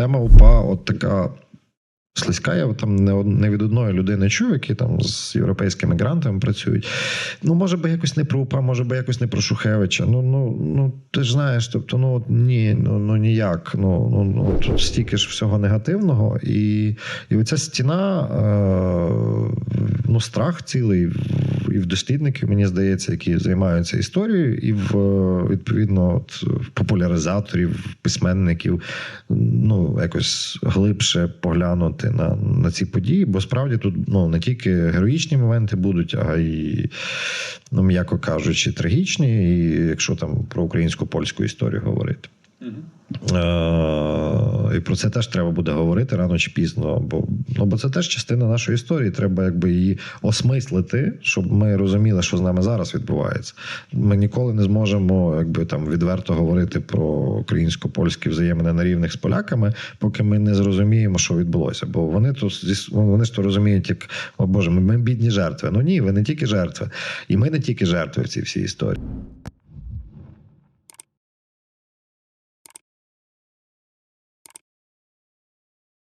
тема УПА, от така. Слизька, я там не, не від одної людини чув, які там з європейськими грантами працюють. Ну, може би якось не про УПА, може би якось не про Шухевича. Ну, ну, ну ти ж знаєш, тобто, ну от ні, ну, ну ніяк. Ну, ну, ну тут стільки ж всього негативного. І, і оця стіна, е, ну, страх цілий і в дослідників, мені здається, які займаються історією, і в відповідно от, в популяризаторів, письменників, ну якось глибше поглянути на, на ці події, бо справді тут ну не тільки героїчні моменти будуть, а й, ну м'яко кажучи, трагічні, і якщо там про українсько польську історію говорити. Е, і про це теж треба буде говорити рано чи пізно, бо, ну, бо це теж частина нашої історії. Треба якби її осмислити, щоб ми розуміли, що з нами зараз відбувається. Ми ніколи не зможемо якби там відверто говорити про українсько-польські взаємини на рівних з поляками, поки ми не зрозуміємо, що відбулося. Бо вони то вони ж то розуміють, як о Боже, ми бідні жертви. Ну ні, ви не тільки жертви, і ми не тільки жертви в цій всій історії.